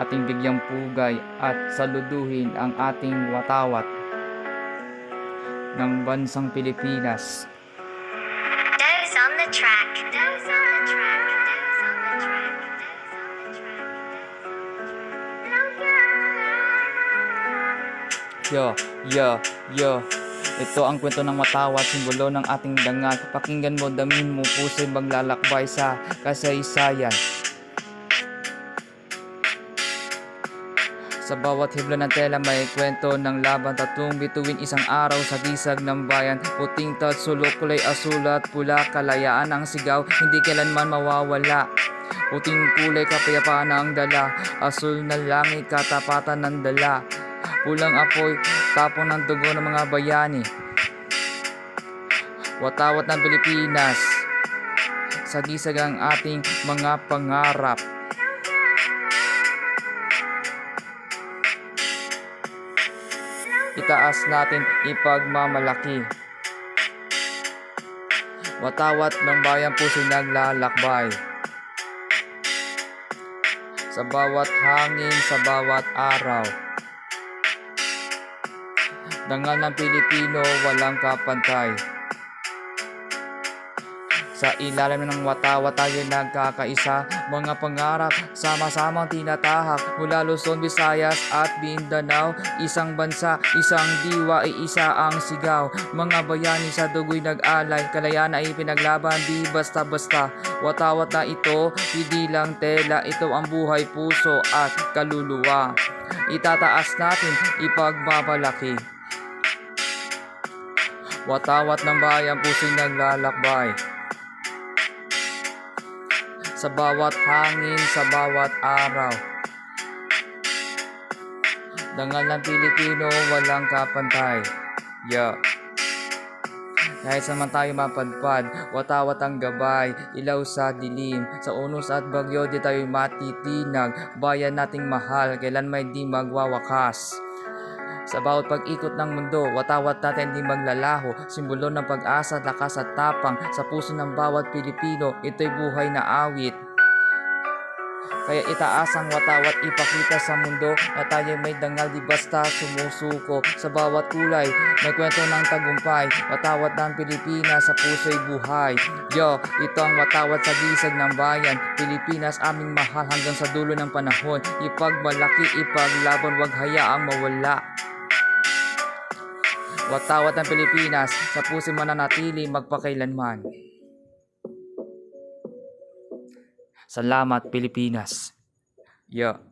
ating bigyang pugay at saluduhin ang ating watawat ng bansang Pilipinas. Doze on the track. Doze on the track. Doze on the track. Doze on the track. Yo, yo, yo. Ito ang kwento ng watawat, simbolo ng ating dangal. Pakinggan mo, damin mo, puso'y maglalakbay sa kasaysayan. Sa bawat hibla ng tela may kwento ng laban. Tatlong bituin isang araw sa gisag ng bayan. Puting tat, sulok, kulay asul at pula Kalayaan ang sigaw, hindi kailanman mawawala. Puting kulay, kapayapaan ang dala. Asul na langit, katapatan ng dala. Pulang apoy, tapon ng dugo ng mga bayani. Watawat ng Pilipinas. Sa gisag ang ating mga pangarap itaas natin ipagmamalaki. Watawat ng bayan puso naglalakbay. Sa bawat hangin, sa bawat araw. Dangal ng Pilipino, walang kapantay. Sa ilalim ng watawat tayo nagkakaisa. Mga pangarap, sama-samang tinatahak Mula Luzon, Visayas at Mindanao. Isang bansa, isang diwa ay isa ang sigaw. Mga bayani sa dugo'y nag-alay Kalayaan ay pinaglaban, di basta-basta. Watawat na ito, hindi lang tela Ito ang buhay, puso at kaluluwa. Itataas natin, ipagmamalaki. Watawat ng bayan, puso'y naglalakbay sa bawat hangin, sa bawat araw. Dangal ng Pilipino, walang kapantay. Yeah. Kahit saan man tayo mapadpad, watawat ang gabay, ilaw sa dilim, sa unos at bagyo di tayo matitinag, bayan nating mahal, kailan may di magwawakas. Sa bawat pag-ikot ng mundo, watawat natin di maglalaho, simbolo ng pag-asa, lakas at tapang, sa puso ng bawat Pilipino, ito'y buhay na awit. Kaya itaas ang watawat ipakita sa mundo na tayo may dangal di basta sumusuko. Sa bawat kulay may kwento ng tagumpay. Watawat ng Pilipinas sa puso'y buhay. Yo ito ang watawat sa gisag ng bayan. Pilipinas aming mahal hanggang sa dulo ng panahon. Ipagmalaki ipaglaban wag hayaang mawala watawat ng Pilipinas sa puso'y mananatili magpakailanman Salamat Pilipinas. Yo.